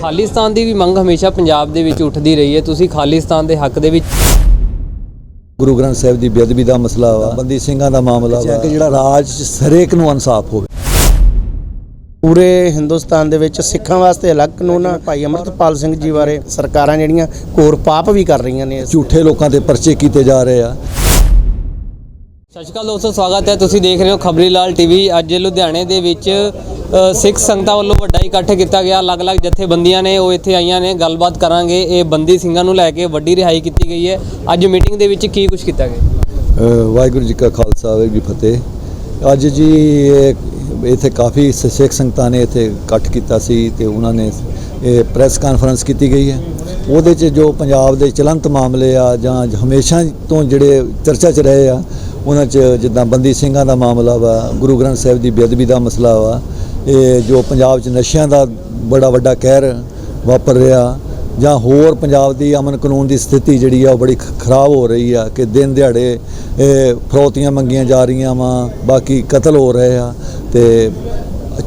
ਖਾਲਿਸਤਾਨ ਦੀ ਵੀ ਮੰਗ ਹਮੇਸ਼ਾ ਪੰਜਾਬ ਦੇ ਵਿੱਚ ਉੱਠਦੀ ਰਹੀ ਹੈ। ਤੁਸੀਂ ਖਾਲਿਸਤਾਨ ਦੇ ਹੱਕ ਦੇ ਵਿੱਚ ਗੁਰੂ ਗ੍ਰੰਥ ਸਾਹਿਬ ਦੀ ਬੇਅਦਬੀ ਦਾ ਮਸਲਾ ਵਾ ਬੰਦੀ ਸਿੰਘਾਂ ਦਾ ਮਾਮਲਾ ਵਾ। ਕਿ ਜਿਹੜਾ ਰਾਜ 'ਚ ਹਰੇਕ ਨੂੰ ਇਨਸਾਫ ਹੋਵੇ। ਪੂਰੇ ਹਿੰਦੁਸਤਾਨ ਦੇ ਵਿੱਚ ਸਿੱਖਾਂ ਵਾਸਤੇ ਅਲੱਗ ਕਾਨੂੰਨ ਆ। ਭਾਈ ਅਮਰਤਪਾਲ ਸਿੰਘ ਜੀ ਬਾਰੇ ਸਰਕਾਰਾਂ ਜਿਹੜੀਆਂ ਘੋਰ ਪਾਪ ਵੀ ਕਰ ਰਹੀਆਂ ਨੇ ਝੂਠੇ ਲੋਕਾਂ ਤੇ ਪਰਚੇ ਕੀਤੇ ਜਾ ਰਹੇ ਆ। ਸਤਿ ਸ਼੍ਰੀ ਅਕਾਲ ਦੋਸਤੋ ਸਵਾਗਤ ਹੈ। ਤੁਸੀਂ ਦੇਖ ਰਹੇ ਹੋ ਖਬਰੀ ਲਾਲ ਟੀਵੀ। ਅੱਜ ਲੁਧਿਆਣੇ ਦੇ ਵਿੱਚ ਸਿੱਖ ਸੰਗਤਾਂ ਵੱਲੋਂ ਵੱਡਾ ਇਕੱਠ ਕੀਤਾ ਗਿਆ। ਅਲੱਗ-ਅਲੱਗ ਜਥੇਬੰਦੀਆਂ ਨੇ ਉਹ ਇੱਥੇ ਆਈਆਂ ਨੇ। ਗੱਲਬਾਤ ਕਰਾਂਗੇ। ਇਹ ਬੰਦੀ ਸਿੰਘਾਂ ਨੂੰ ਲੈ ਕੇ ਵੱਡੀ ਰਿਹਾਈ ਕੀਤੀ ਗਈ ਹੈ। ਅੱਜ ਮੀਟਿੰਗ ਦੇ ਵਿੱਚ ਕੀ ਕੁਝ ਕੀਤਾ ਗਿਆ? ਵਾਹਿਗੁਰੂ ਜੀ ਕਾ ਖਾਲਸਾ, ਵਾਹਿਗੁਰੂ ਜੀ ਫਤਿਹ। ਅੱਜ ਜੀ ਇੱਥੇ ਕਾਫੀ ਸਿੱਖ ਸੰਗਤਾਂ ਨੇ ਇੱਥੇ ਇਕੱਠ ਕੀਤਾ ਸੀ ਤੇ ਉਹਨਾਂ ਨੇ ਇਹ ਪ੍ਰੈਸ ਕਾਨਫਰੰਸ ਕੀਤੀ ਗਈ ਹੈ। ਉਹਦੇ 'ਚ ਜੋ ਪੰਜਾਬ ਦੇ ਚਲੰਤ ਮਾਮਲੇ ਆ ਜਾਂ, ਹਮੇਸ਼ਾ ਤੋਂ ਜਿਹੜੇ ਚਰਚਾ 'ਚ ਰਹੇ ਆ, ਉਹਨਾਂ 'ਚ ਜਿੱਦਾਂ ਬੰਦੀ ਸਿੰਘਾਂ ਦਾ ਮਾਮਲਾ ਵਾ, ਗੁਰੂ ਗ੍ਰੰਥ ਸਾਹਿਬ ਦੀ ਬੇਅਦਬੀ ਦਾ ਮਸਲਾ ਵਾ ਇਹ ਜੋ ਪੰਜਾਬ 'ਚ ਨਸ਼ਿਆਂ ਦਾ ਬੜਾ ਵੱਡਾ ਕਹਿਰ ਵਾਪਰ ਰਿਹਾ, ਜਾਂ ਹੋਰ ਪੰਜਾਬ ਦੀ ਅਮਨ ਕਾਨੂੰਨ ਦੀ ਸਥਿਤੀ ਜਿਹੜੀ ਆ ਉਹ ਬੜੀ ਖ- ਖਰਾਬ ਹੋ ਰਹੀ ਆ, ਕਿ ਦਿਨ ਦਿਹਾੜੇ ਫਰੋਤੀਆਂ ਮੰਗੀਆਂ ਜਾ ਰਹੀਆਂ ਵਾ, ਬਾਕੀ ਕਤਲ ਹੋ ਰਹੇ ਆ ਤੇ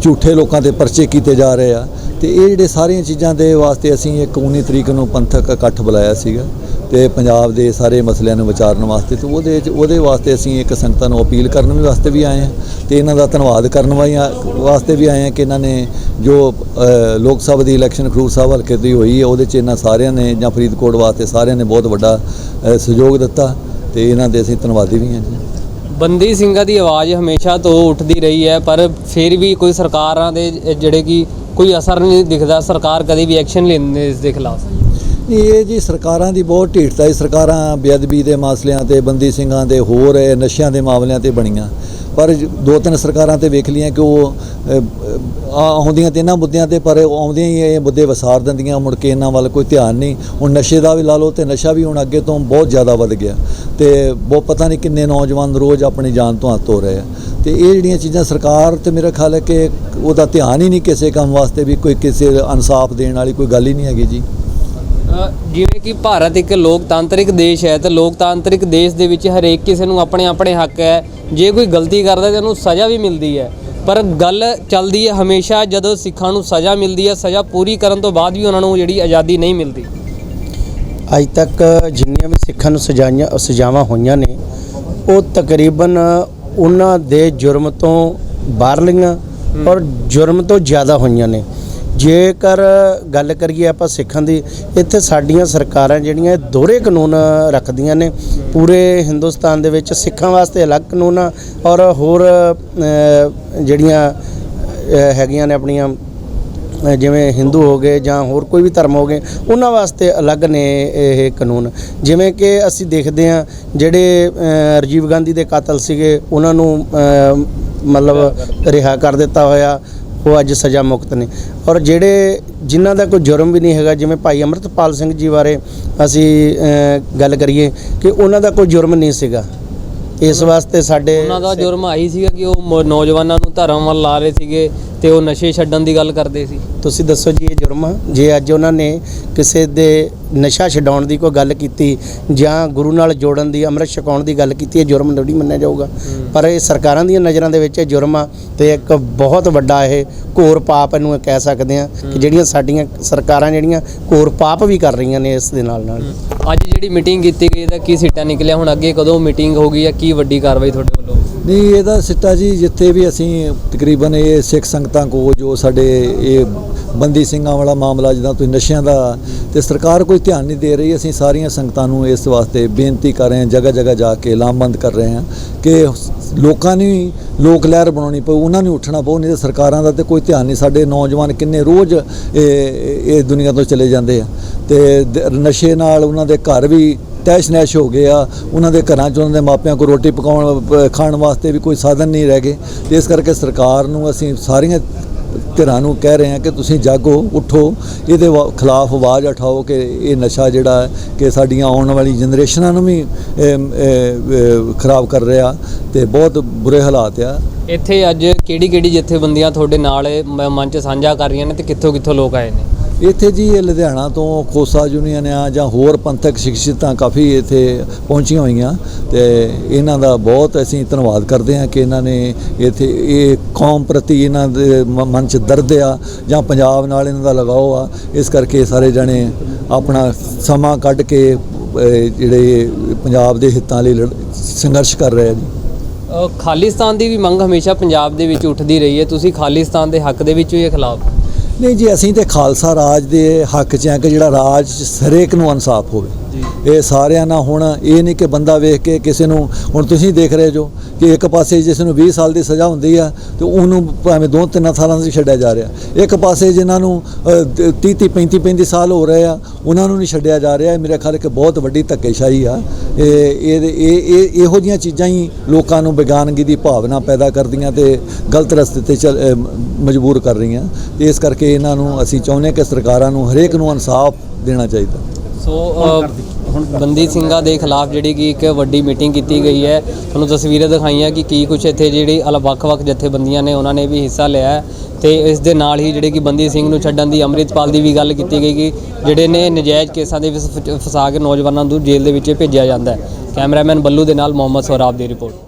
ਝੂਠੇ ਲੋਕਾਂ ਤੇ ਪਰਚੇ ਕੀਤੇ ਜਾ ਰਹੇ ਆ। ਤੇ ਇਹ ਜਿਹੜੇ ਸਾਰੀਆਂ ਚੀਜ਼ਾਂ ਦੇ ਵਾਸਤੇ ਅਸੀਂ ਇੱਕ 19 ਤਰੀਕ ਨੂੰ ਪੰਥਕ ਇਕੱਠ ਬੁਲਾਇਆ ਸੀਗਾ। ਤੇ ਪੰਜਾਬ ਦੇ ਸਾਰੇ ਮਸਲਿਆਂ ਨੂੰ ਵਿਚਾਰਨ ਵਾਸਤੇ ਤੇ ਉਹਦੇ 'ਚ- ਉਹਦੇ ਵਾਸਤੇ ਅਸੀਂ ਇੱਕ ਸੰਗਤਾਂ ਨੂੰ ਅਪੀਲ ਕਰਨ ਵੀ ਵਾਸਤੇ ਵੀ ਆਏ ਹਾਂ ਤੇ ਇਹਨਾਂ ਦਾ ਧੰਨਵਾਦ ਕਰਨ ਵਾਈਆਂ ਵਾਸਤੇ ਵੀ ਆਏ ਹਾਂ ਕਿ ਇਹਨਾਂ ਨੇ ਜੋ ਲੋਕ ਸਭਾ ਦੀ ਇਲੈਕਸ਼ਨ ਖਰੂਰ ਸਾਹਿਬ ਹਲਕੇ ਦੀ ਹੋਈ ਹੈ, ਉਹਦੇ 'ਚ ਇਹਨਾਂ ਸਾਰਿਆਂ ਨੇ ਜਾਂ ਫਰੀਦਕੋਟ ਵਾਸਤੇ ਸਾਰਿਆਂ ਨੇ ਬਹੁਤ ਵੱਡਾ ਸਹਿਯੋਗ ਦਿੱਤਾ ਤੇ ਇਹਨਾਂ ਦੇ ਅਸੀਂ ਧੰਨਵਾਦੀ ਵੀ ਹਾਂ ਜੀ। ਬੰਦੀ ਸਿੰਘਾਂ ਦੀ ਆਵਾਜ਼ ਹਮੇਸ਼ਾ ਤੋਂ ਉੱਠਦੀ ਰਹੀ ਹੈ, ਪਰ ਫਿਰ ਵੀ ਕੋਈ ਸਰਕਾਰਾਂ ਦੇ ਜਿਹੜੇ ਕਿ ਕੋਈ ਅਸਰ ਨਹੀਂ ਦਿਖਦਾ, ਸਰਕਾਰ ਕਦੇ ਵੀ ਐਕਸ਼ਨ ਲੈਂਦੇ ਇਸ ਦੇ ਖਿਲਾਫ? ਇਹ ਜੀ ਸਰਕਾਰਾਂ ਦੀ ਬਹੁਤ ਢੀਠਤਾ ਹੈ ਸਰਕਾਰਾਂ ਬੇਅਦਬੀ ਦੇ ਮਸਲਿਆਂ ਤੇ, ਬੰਦੀ ਸਿੰਘਾਂ ਦੇ ਹੋਰ ਨਸ਼ਿਆਂ ਦੇ ਮਾਮਲਿਆਂ ਤੇ ਬਣੀਆਂ। ਪਰ ਦੋ ਤਿੰਨ ਸਰਕਾਰਾਂ ਤੇ ਵੇਖ ਲਈਆਂ ਕਿ ਉਹ ਆਉਂਦੀਆਂ ਤੇ ਇਹਨਾਂ ਮੁੱਦਿਆਂ ਤੇ, ਪਰ ਉਹ ਆਉਂਦੀਆਂ ਹੀ ਇਹ ਮੁੱਦੇ ਵਸਾਰ ਦਿੰਦੀਆਂ, ਮੁੜ ਕੇ ਇਹਨਾਂ ਵੱਲ ਕੋਈ ਧਿਆਨ ਨਹੀਂ। ਹੁਣ ਨਸ਼ੇ ਦਾ ਵੀ ਲਾ ਲਓ ਤੇ ਨਸ਼ਾ ਵੀ ਹੁਣ ਅੱਗੇ ਤੋਂ ਬਹੁਤ ਜ਼ਿਆਦਾ ਵੱਧ ਗਿਆ। ਤੇ ਬਹੁਤ ਪਤਾ ਨਹੀਂ ਕਿੰਨੇ ਨੌਜਵਾਨ ਰੋਜ਼ ਆਪਣੀ ਜਾਨ ਤੋਂ ਹੱਥ ਧੋ ਰਹੇ ਆ। ਤੇ ਇਹ ਜਿਹੜੀਆਂ ਚੀਜ਼ਾਂ ਸਰਕਾਰ ਤੇ ਮੇਰਾ ਖਿਆਲ ਹੈ ਕਿ ਉਹਦਾ ਧਿਆਨ ਹੀ ਨਹੀਂ ਕਿਸੇ ਕੰਮ ਵਾਸਤੇ ਵੀ ਕੋਈ ਕਿਸੇ ਇਨਸਾਫ ਦੇਣ ਵਾਲੀ ਕੋਈ ਗੱਲ ਹੀ ਨਹੀਂ ਹੈਗੀ ਜੀ। ਜਿਵੇਂ ਕਿ ਭਾਰਤ ਇੱਕ ਲੋਕਤਾਂਤਰਿਕ ਦੇਸ਼ ਹੈ ਤੇ ਲੋਕਤਾਂਤਰਿਕ ਦੇਸ਼ ਦੇ ਵਿੱਚ ਹਰੇਕ ਕਿਸੇ ਨੂੰ ਆਪਣੇ ਆਪਣੇ ਹੱਕ ਹੈ। ਜੇ ਕੋਈ ਗਲਤੀ ਕਰਦਾ ਤੇ ਉਹਨੂੰ ਸਜ਼ਾ ਵੀ ਮਿਲਦੀ ਹੈ। ਪਰ ਗੱਲ ਚੱਲਦੀ ਹੈ ਹਮੇਸ਼ਾ ਜਦੋਂ ਸਿੱਖਾਂ ਨੂੰ ਸਜ਼ਾ ਮਿਲਦੀ ਹੈ ਸਜ਼ਾ ਪੂਰੀ ਕਰਨ ਤੋਂ ਬਾਅਦ ਵੀ ਉਹਨਾਂ ਨੂੰ ਜਿਹੜੀ ਆਜ਼ਾਦੀ ਨਹੀਂ ਮਿਲਦੀ। ਅੱਜ ਤੱਕ ਜਿੰਨੀਆਂ ਵੀ ਸਿੱਖਾਂ ਨੂੰ ਸਜ਼ਾਈਆਂ ਸਜ਼ਾਵਾਂ ਹੋਈਆਂ ਨੇ ਉਹ ਤਕਰੀਬਨ ਉਹਨਾਂ ਦੇ ਜੁਰਮ ਤੋਂ ਬਾਹਰਲੀਆਂ ਔਰ ਜੁਰਮ ਤੋਂ ਜ਼ਿਆਦਾ ਹੋਈਆਂ ਨੇ। ਜੇਕਰ ਗੱਲ ਕਰੀਏ ਆਪਾਂ ਸਿੱਖਾਂ ਦੀ ਇੱਥੇ ਸਾਡੀਆਂ ਸਰਕਾਰਾਂ ਜਿਹੜੀਆਂ ਇਹ ਦੋਹਰੇ ਕਾਨੂੰਨ ਰੱਖਦੀਆਂ ਨੇ। ਪੂਰੇ ਹਿੰਦੁਸਤਾਨ ਦੇ ਵਿੱਚ ਸਿੱਖਾਂ ਵਾਸਤੇ ਅਲੱਗ ਕਾਨੂੰਨ ਆ ਔਰ ਹੋਰ ਜਿਹੜੀਆਂ ਹੈਗੀਆਂ ਨੇ ਆਪਣੀਆਂ ਜਿਵੇਂ ਹਿੰਦੂ ਹੋ ਗਏ ਜਾਂ ਹੋਰ ਕੋਈ ਵੀ ਧਰਮ ਹੋ ਗਏ ਉਹਨਾਂ ਵਾਸਤੇ ਅਲੱਗ ਨੇ ਇਹ ਕਾਨੂੰਨ। ਜਿਵੇਂ ਕਿ ਅਸੀਂ ਦੇਖਦੇ ਹਾਂ ਜਿਹੜੇ ਰਾਜੀਵ ਗਾਂਧੀ ਦੇ ਕਾਤਲ ਸੀਗੇ ਉਹਨਾਂ ਨੂੰ ਮਤਲਬ ਰਿਹਾ ਕਰ ਦਿੱਤਾ ਹੋਇਆ। ਉਹ ਅੱਜ ਸਜ਼ਾ ਮੁਕਤ ਨੇ। ਔਰ ਜਿਹੜੇ ਜਿਨ੍ਹਾਂ ਦਾ ਕੋਈ ਜੁਰਮ ਵੀ ਨਹੀਂ ਹੈਗਾ, ਜਿਵੇਂ ਭਾਈ ਅਮਰਤਪਾਲ ਸਿੰਘ ਜੀ ਬਾਰੇ ਅਸੀਂ ਗੱਲ ਕਰੀਏ ਕਿ ਉਹਨਾਂ ਦਾ ਕੋਈ ਜੁਰਮ ਨਹੀਂ ਸੀਗਾ। ਇਸ ਵਾਸਤੇ ਸਾਡੇ ਉਹਨਾਂ ਦਾ ਜੁਰਮ ਆਹੀ ਸੀਗਾ ਕਿ ਉਹ ਮ- ਨੌਜਵਾਨਾਂ ਨੂੰ ਧਰਮ ਵੱਲ ਲਾ ਰਹੇ ਸੀਗੇ। ਤੇ ਉਹ ਨਸ਼ੇ ਛੱਡਣ ਦੀ ਗੱਲ ਕਰਦੇ ਸੀ। ਤੁਸੀਂ ਦੱਸੋ ਜੀ ਇਹ ਜੁਰਮ ਆ? ਜੇ ਅੱਜ ਉਹਨਾਂ ਨੇ ਕਿਸੇ ਦੇ ਨਸ਼ਾ ਛਡਾਉਣ ਦੀ ਕੋਈ ਗੱਲ ਕੀਤੀ ਜਾਂ ਗੁਰੂ ਨਾਲ ਜੋੜਨ ਦੀ ਅੰਮ੍ਰਿਤ ਛਕਾਉਣ ਦੀ ਗੱਲ ਕੀਤੀ ਇਹ ਜੁਰਮ ਨਹੀਂ ਮੰਨਿਆ ਜਾਊਗਾ। ਪਰ ਇਹ ਸਰਕਾਰਾਂ ਦੀਆਂ ਨਜ਼ਰਾਂ ਦੇ ਵਿੱਚ ਇਹ ਜੁਰਮ ਆ ਤੇ ਇੱਕ ਬਹੁਤ ਵੱਡਾ ਇਹ ਘੋਰ ਪਾਪ ਇਹਨੂੰ ਕਹਿ ਸਕਦੇ ਆ ਕਿ ਜਿਹੜੀਆਂ ਸਾਡੀਆਂ ਸਰਕਾਰਾਂ ਜਿਹੜੀਆਂ ਘੋਰ ਪਾਪ ਵੀ ਕਰ ਰਹੀਆਂ ਨੇ ਇਸ ਦੇ ਨਾਲ ਨਾਲ ਅੱਜ ਜਿਹੜੀ ਮੀਟਿੰਗ ਕੀਤੀ ਗਈ ਇਹਦਾ ਕੀ ਸਿੱਟਾ ਨਿਕਲਿਆ? ਹੁਣ ਅੱਗੇ ਕਦੋਂ ਮੀਟਿੰਗ ਹੋਗੀ ਜਾਂ ਕੀ ਵੱਡੀ ਕਾਰਵਾਈ ਤੁਹਾਡੇ ਵੱਲੋਂ? ਨਹੀਂ, ਇਹਦਾ ਸਿੱਟਾ ਜੀ ਜਿੱਥੇ ਵੀ ਅਸੀਂ ਤਕਰੀਬਨ ਇਹ ਸਿੱਖ ਸੰਗਤਾਂ ਕੋ ਜੋ ਸਾਡੇ ਇਹ ਬੰਦੀ ਸਿੰਘਾਂ ਵਾਲਾ ਮਾਮਲਾ ਜਿੱਦਾਂ ਤੁਸੀਂ ਨਸ਼ਿਆਂ ਦਾ ਤੇ ਸਰਕਾਰ ਕੋਈ ਧਿਆਨ ਨਹੀਂ ਦੇ ਰਹੀ, ਅਸੀਂ ਸਾਰੀਆਂ ਸੰਗਤਾਂ ਨੂੰ ਇਸ ਵਾਸਤੇ ਬੇਨਤੀ ਕਰ ਰਹੇ ਹਾਂ, ਜਗ੍ਹਾ ਜਗ੍ਹਾ ਜਾ ਕੇ ਲਾਮਬੰਦ ਕਰ ਰਹੇ ਹਾਂ ਕਿ ਲੋਕਾਂ ਨੇ ਵੀ ਲੋਕ ਲਹਿਰ ਬਣਾਉਣੀ ਪਊ, ਉਹਨਾਂ ਨੂੰ ਉੱਠਣਾ ਪਊ, ਨਹੀਂ ਤਾਂ ਸਰਕਾਰਾਂ ਦਾ ਤੇ ਕੋਈ ਧਿਆਨ ਨਹੀਂ, ਸਾਡੇ ਨੌਜਵਾਨ ਕਿੰਨੇ ਰੋਜ਼ ਇਹ ਇਹ ਦੁਨੀਆ ਤੋਂ ਚਲੇ ਜਾਂਦੇ ਆ ਤੇ ਨਸ਼ੇ ਨਾਲ ਉਹਨਾਂ ਦੇ ਘਰ ਵੀ ਤੈਸ਼ ਨੈਸ਼ ਹੋ ਗਏ ਆ, ਉਹਨਾਂ ਦੇ ਘਰਾਂ 'ਚ ਉਹਨਾਂ ਦੇ ਮਾਪਿਆਂ ਕੋਲ ਰੋਟੀ ਪਕਾਉਣ ਖਾਣ ਵਾਸਤੇ ਵੀ ਕੋਈ ਸਾਧਨ ਨਹੀਂ ਰਹਿ ਗਏ ਤੇ ਇਸ ਕਰਕੇ ਸਰਕਾਰ ਨੂੰ ਅਸੀਂ ਸਾਰੀਆਂ ਧਿਰਾਂ ਨੂੰ ਕਹਿ ਰਹੇ ਹਾਂ ਕਿ ਤੁਸੀਂ ਜਾਗੋ, ਉੱਠੋ। ਇਹਦੇ ਵਾ- ਖਿਲਾਫ ਆਵਾਜ਼ ਉਠਾਓ ਕਿ ਇਹ ਨਸ਼ਾ ਜਿਹੜਾ ਕਿ ਸਾਡੀਆਂ ਆਉਣ ਵਾਲੀ ਜਨਰੇਸ਼ਨਾਂ ਨੂੰ ਵੀ ਖਰਾਬ ਕਰ ਰਿਹਾ ਤੇ ਬਹੁਤ ਬੁਰੇ ਹਾਲਾਤ ਆ। ਇੱਥੇ ਅੱਜ ਕਿਹੜੀ ਕਿਹੜੀ ਜਥੇਬੰਦੀਆਂ ਤੁਹਾਡੇ ਨਾਲ ਮ- ਮੰਚ ਸਾਂਝਾ ਕਰ ਰਹੀਆਂ ਨੇ ਤੇ ਕਿੱਥੋਂ ਕਿੱਥੋਂ ਲੋਕ ਆਏ ਨੇ? ਇੱਥੇ ਜੀ ਇਹ ਲੁਧਿਆਣਾ ਤੋਂ ਖੋਸਾ ਯੂਨੀਅਨ ਆ ਜਾਂ ਹੋਰ ਪੰਥਕ ਸ਼ਿਕਸ਼ਿਤਾਂ ਕਾਫੀ ਇੱਥੇ ਪਹੁੰਚੀਆਂ ਹੋਈਆਂ ਤੇ ਇਹਨਾਂ ਦਾ ਬਹੁਤ ਅਸੀਂ ਧੰਨਵਾਦ ਕਰਦੇ ਹਾਂ ਕਿ ਇਹਨਾਂ ਨੇ ਇੱਥੇ ਇਹ ਕੌਮ ਪ੍ਰਤੀ ਇਹਨਾਂ ਦੇ ਮਨ 'ਚ ਦਰਦ ਆ ਜਾਂ ਪੰਜਾਬ ਨਾਲ ਇਹਨਾਂ ਦਾ ਲਗਾਓ ਆ, ਇਸ ਕਰਕੇ ਸਾਰੇ ਜਣੇ ਆਪਣਾ ਸਮਾਂ ਕੱਢ ਕੇ ਜਿਹੜੇ ਪੰਜਾਬ ਦੇ ਹਿੱਤਾਂ ਲਈ ਲੜ- ਸੰਘਰਸ਼ ਕਰ ਰਹੇ ਆ ਜੀ। ਖਾਲਿਸਤਾਨ ਦੀ ਵੀ ਮੰਗ ਹਮੇਸ਼ਾ ਪੰਜਾਬ ਦੇ ਵਿੱਚ ਉੱਠਦੀ ਰਹੀ ਹੈ। ਤੁਸੀਂ ਖਾਲਿਸਤਾਨ ਦੇ ਹੱਕ ਦੇ ਵਿੱਚ ਵੀ ਇਹ ਖਿਲਾਫ ਨਹੀਂ ਜੀ ਅਸੀਂ ਤੇ ਖਾਲਸਾ ਰਾਜ ਦੇ ਹੱਕ 'ਚ ਆ ਕਿ ਜਿਹੜਾ ਰਾਜ 'ਚ ਹਰੇਕ ਨੂੰ ਇਨਸਾਫ ਹੋਵੇ। ਇਹ ਸਾਰਿਆਂ ਨਾਲ ਹੁਣ ਇਹ ਨਹੀਂ ਕਿ ਬੰਦਾ ਵੇਖ ਕੇ ਕਿਸੇ ਨੂੰ ਹੁਣ ਤੁਸੀਂ ਦੇਖ ਰਹੇ ਜੋ ਕਿ ਇੱਕ ਪਾਸੇ ਜਿਸ ਨੂੰ 20 ਸਾਲ ਦੀ ਸਜ਼ਾ ਹੁੰਦੀ ਆ ਤੇ ਉਹਨੂੰ ਭਾਵੇਂ ਦੋ ਤਿੰਨ ਸਾਲਾਂ ਦੀ ਛੱਡਿਆ ਜਾ ਰਿਹਾ। ਇੱਕ ਪਾਸੇ ਜਿਨ੍ਹਾਂ ਨੂੰ 30 30 35 35 ਸਾਲ ਹੋ ਰਹੇ ਆ ਉਹਨਾਂ ਨੂੰ ਨਹੀਂ ਛੱਡਿਆ ਜਾ ਰਿਹਾ। ਇਹ ਮੇਰੇ ਖਿਆਲ ਕਿ ਬਹੁਤ ਵੱਡੀ ਧੱਕੇਸ਼ਾਹੀ ਆ। ਇਹ ਇਹ ਇਹ ਇਹ ਇਹੋ ਜੀਆਂ ਚੀਜ਼ਾਂ ਹੀ ਲੋਕਾਂ ਨੂੰ ਬੇਗਾਨਗੀ ਦੀ ਭਾਵਨਾ ਪੈਦਾ ਕਰਦੀਆਂ ਤੇ ਗਲਤ ਰਸਤੇ ਤੇ ਮਜਬੂਰ ਕਰ ਰਹੀਆਂ। ਤੇ ਇਸ ਕਰਕੇ ਇਹਨਾਂ ਨੂੰ ਅਸੀਂ ਚਾਹੁੰਦੇ ਕਿ ਸਰਕਾਰਾਂ ਨੂੰ ਹਰੇਕ ਨੂੰ ਇਨਸਾਫ ਦੇਣਾ ਚਾਹੀਦਾ। ਸੋ ਬੰਦੀ ਸਿੰਘਾਂ ਦੇ ਖਿਲਾਫ ਜਿਹੜੀ ਕਿ ਇੱਕ ਵੱਡੀ ਮੀਟਿੰਗ ਕੀਤੀ ਗਈ ਹੈ, ਤੁਹਾਨੂੰ ਤਸਵੀਰਾਂ ਦਿਖਾਈਆਂ ਕਿ ਕੀ ਕੁਝ ਇੱਥੇ ਜਿਹੜੀ ਅਲ, ਵੱਖ-ਵੱਖ ਜਥੇਬੰਦੀਆਂ ਨੇ, ਉਹਨਾਂ ਨੇ ਵੀ ਹਿੱਸਾ ਲਿਆ ਹੈ ਤੇ ਇਸ ਦੇ ਨਾਲ ਹੀ ਜਿਹੜੇ ਕਿ ਬੰਦੀ ਸਿੰਘ ਨੂੰ ਛੱਡਣ ਦੀ ਅੰਮ੍ਰਿਤਪਾਲ ਦੀ ਵੀ ਗੱਲ ਕੀਤੀ ਗਈ ਕਿ ਜਿਹੜੇ ਨੇ ਨਜਾਇਜ਼ ਕੇਸਾਂ ਦੇ ਵਿੱਚ ਫਸਾ ਕੇ ਨੌਜਵਾਨਾਂ ਨੂੰ ਜੇਲ੍ਹ ਦੇ ਵਿੱਚ ਭੇਜਿਆ ਜਾਂਦਾ ਹੈ। ਕੈਮਰਾਮੈਨ ਬੱਲੂ ਦੇ ਨਾਲ ਮੁਹੰਮਦ ਸੌਰਾਬ ਦੀ ਰਿਪੋਰਟ।